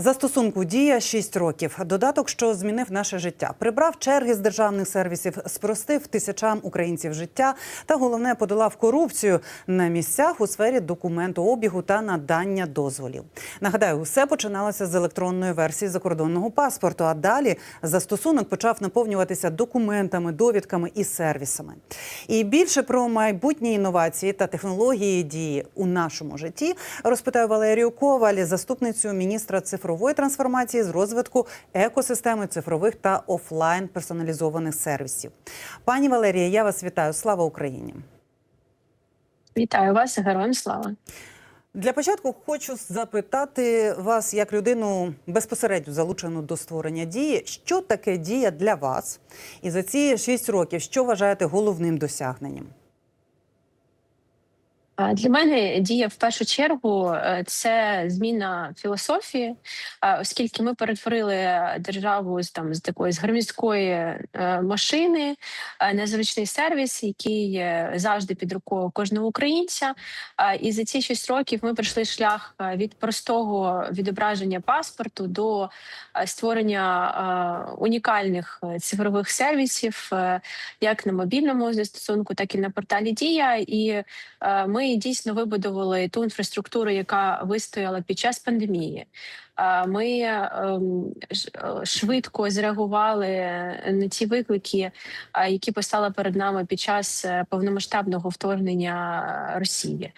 Застосунку дія 6 років. Додаток, що змінив наше життя, прибрав черги з державних сервісів, спростив тисячам українців життя та головне подолав корупцію на місцях у сфері документообігу та надання дозволів. Нагадаю, усе починалося з електронної версії закордонного паспорту. А далі застосунок почав наповнюватися документами, довідками і сервісами. І більше про майбутні інновації та технології дії у нашому житті розпитаю Валерію Коваль, заступницю міністра цифрової трансформації з розвитку екосистеми цифрових та офлайн персоналізованих сервісів. Пані Валерія, я вас вітаю. Слава Україні! Вітаю вас, героям слава. Для початку хочу запитати вас, як людину безпосередньо залучену до створення дії, що таке дія для вас? І за ці 6 років, що вважаєте головним досягненням? Для мене дія в першу чергу е, це зміна філософії, оскільки ми перетворили державу з там з такої з громадської е, машини е, на зручний сервіс, який завжди під рукою кожного українця. І за ці шість років ми пройшли шлях від простого відображення паспорту до створення унікальних цифрових сервісів, як на мобільному застосунку, так і на порталі Дія. І е, дійсно вибудували ту інфраструктуру, яка вистояла під час пандемії. Ми ем, е, швидко зреагували на ті виклики, е, які постали перед нами під час е, повномасштабного вторгнення Росії,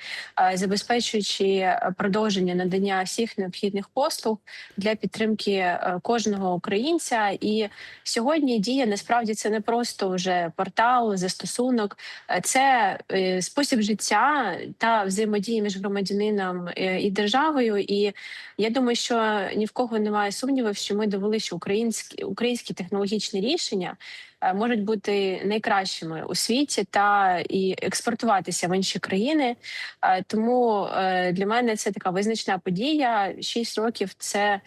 забезпечуючи продовження надання всіх необхідних послуг для підтримки кожного українця. І сьогодні дія насправді це не просто вже портал, застосунок, це спосіб життя та взаємодії між громадянином і державою. І я думаю, що ні в кого немає сумнівів, що ми довели, що українські українські технологічні рішення е, можуть бути найкращими у світі та і експортуватися в інші країни. Е, Тому е, для мене це така визначна подія. Шість років це.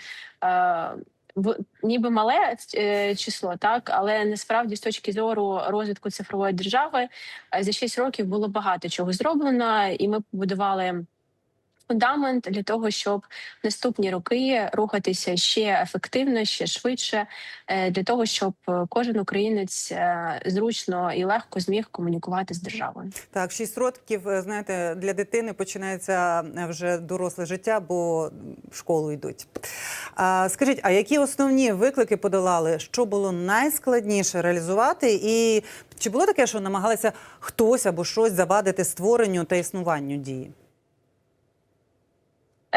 ніби мале число, так але насправді з точки зору розвитку цифрової держави за 6 років було багато чого зроблено, і ми побудували фундамент для того, щоб наступні роки рухатися ще ефективно, ще швидше, е, для того, щоб е, кожен українець е, зручно і легко зміг комунікувати з державою. Так, 6 років, знаєте, для дитини починається вже доросле життя, бо в школу йдуть. А, скажіть, а які основні виклики подолали? Що було найскладніше реалізувати? І чи було таке, що намагалися хтось або щось завадити створенню та існуванню дії?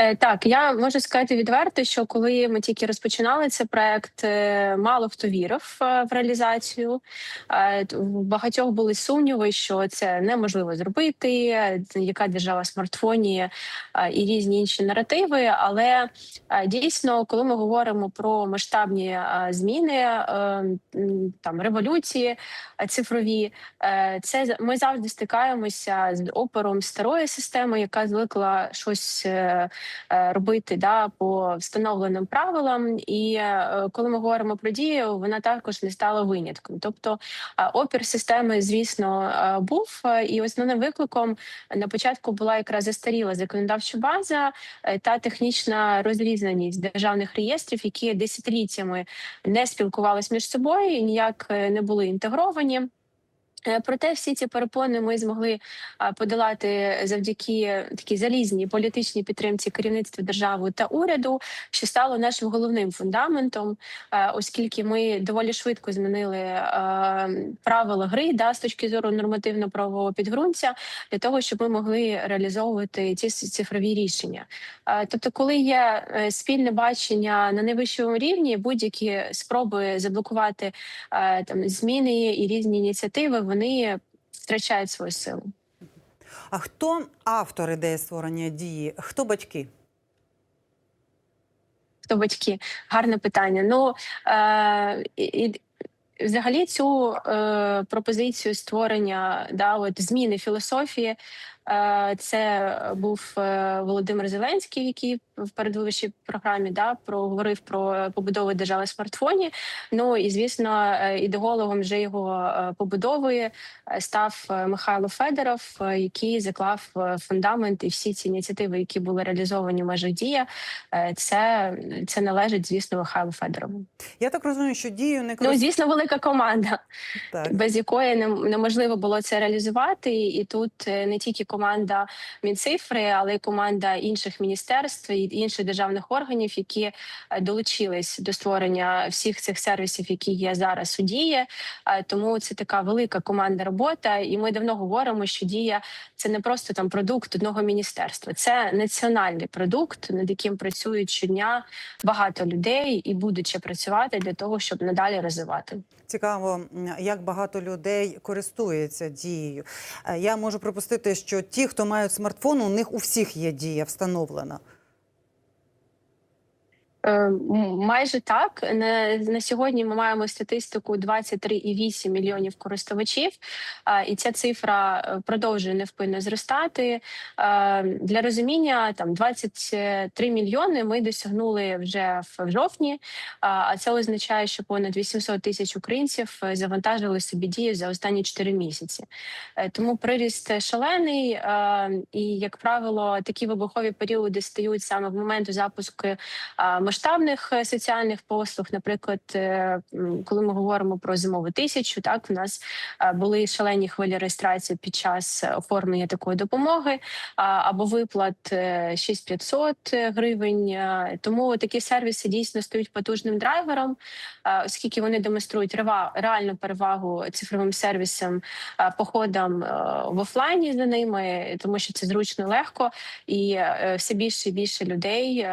Е, Так, я можу сказати відверто, що коли ми тільки розпочинали цей проект, е, мало хто вірив е, в реалізацію. В багатьох були сумніви, що це неможливо зробити, яка держава смартфоні і різні інші наративи. Але дійсно, коли ми говоримо про масштабні зміни, там революції цифрові, це ми завжди стикаємося з опором старої системи, яка звикла щось. Е, робити да по встановленим правилам. І е, коли ми говоримо про дію, вона також не стала винятком. Тобто е, опір системи, звісно, був і основним викликом на початку була якраз застаріла законодавча база та технічна розрізаність державних реєстрів, які десятиліттями не спілкувалися між собою ніяк не були інтегровані. Е, Проте всі ці перепони ми змогли подолати завдяки такій залізній політичній підтримці керівництва держави та уряду, що стало нашим головним фундаментом, е, оскільки ми доволі швидко змінили е, правила гри да, з точки зору нормативно-правового підґрунтя для того, щоб ми могли реалізовувати ці цифрові рішення. Тобто, коли є спільне бачення на найвищому рівні, будь-які спроби заблокувати там зміни і різні ініціативи, вони втрачають свою силу. А хто автор ідеї створення дії? Хто батьки? Хто батьки? Гарне питання. Ну е, і, взагалі цю е, пропозицію створення да, от зміни філософії. Е, Це був е, Володимир Зеленський, який в передвиборчій програмі да проговорив про побудову держави в смартфоні. Ну і звісно, е, ідеологом вже його побудови став Михайло Федоров, який заклав фундамент і всі ці ініціативи, які були реалізовані в межах дія. Це це належить, звісно, Михайлу Федорову. Я так розумію, що дію не Ну звісно, велика команда так. без якої не- неможливо було це реалізувати. І тут не тільки команда Мінцифри, але й команда інших міністерств і інших державних органів, які е, долучились до створення всіх цих сервісів, які є зараз у дії. Е, Тому це така велика команда робота. І ми давно говоримо, що дія це не просто там продукт одного міністерства, це національний продукт, над яким працюють щодня багато людей і будуть працювати для того, щоб надалі розвивати. Цікаво, як багато людей користується дією. Е, Я можу припустити, що ті, хто мають смартфон, у них у всіх є дія встановлена. Е, Майже так на, на сьогодні ми маємо статистику 23,8 мільйонів користувачів, і ця цифра е, продовжує невпинно зростати. Е, Для розуміння там 23 мільйони ми досягнули вже в жовтні. а, це означає, що понад 800 тисяч українців завантажили собі дію за останні 4 місяці. Тому приріст шалений, і як правило, такі вибухові періоди стають саме в момент запуску масштабних е, соціальних послуг. Наприклад, е, коли ми говоримо про зимову тисячу, так в нас е, були шалені хвилі реєстрації під час оформлення такої допомоги або виплат е, 6500 гривень. Тому такі сервіси дійсно стають потужним драйвером, оскільки вони демонструють реальну перевагу цифровим сервісам, походам в офлайні за ними, тому що це зручно легко, і все більше і більше людей.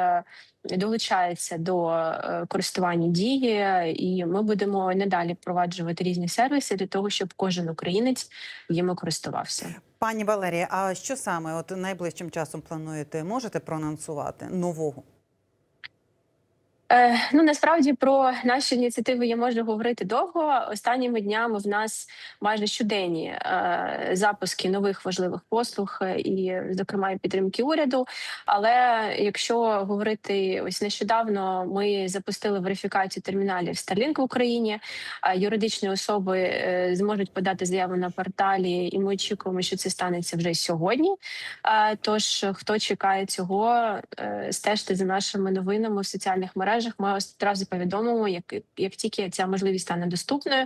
Долучається до е, користування дії, і ми будемо надалі впроваджувати різні сервіси для того, щоб кожен українець їми користувався. Пані Валерія, а що саме от найближчим часом плануєте? Можете проанонсувати нового? Е, ну насправді про наші ініціативи я можу говорити довго. Останніми днями в нас майже щоденні е, запуски нових важливих послуг, е, і, зокрема, і підтримки уряду. Але якщо говорити ось нещодавно, ми запустили верифікацію терміналів Starlink в Україні. А юридичні особи е, зможуть подати заяву на порталі, і ми очікуємо, що це станеться вже сьогодні. Е, Тож, хто чекає цього, е, стежте за нашими новинами в соціальних мережах. Ми одразу повідомимо, як, як тільки ця можливість стане доступною.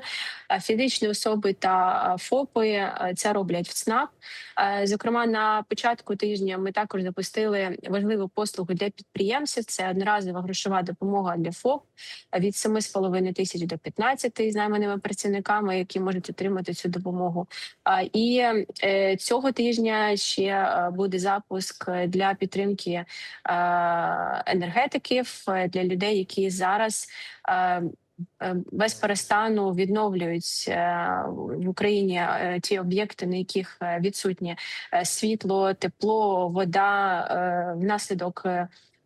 Е, Фізичні особи та е, ФОПи е, це роблять в ЦНАП. Зокрема, на початку тижня ми також запустили важливу послугу для підприємців. Це одноразова грошова допомога для ФОП від 7,5 тисяч до 15 з найманими працівниками, які можуть отримати цю допомогу. І цього тижня ще буде запуск для підтримки енергетиків для людей, які зараз. е, е, Без перестану відновлюють е, в Україні ті об'єкти, на яких відсутнє світло, тепло, вода внаслідок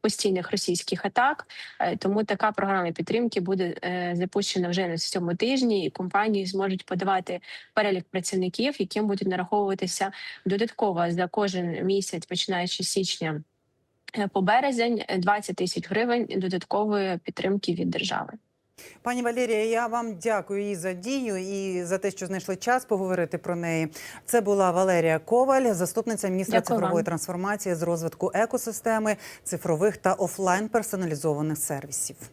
постійних російських атак. Тому така програма підтримки буде запущена вже на цьому тижні, і компанії зможуть подавати перелік працівників, яким будуть нараховуватися додатково за кожен місяць, починаючи з січня по березень, е, 20 тисяч гривень додаткової підтримки від держави. Пані Валерія, я вам дякую і за дію, і за те, що знайшли час поговорити про неї. Це була Валерія Коваль, заступниця міністра Дякую цифрової вам. трансформації з розвитку екосистеми цифрових та офлайн персоналізованих сервісів.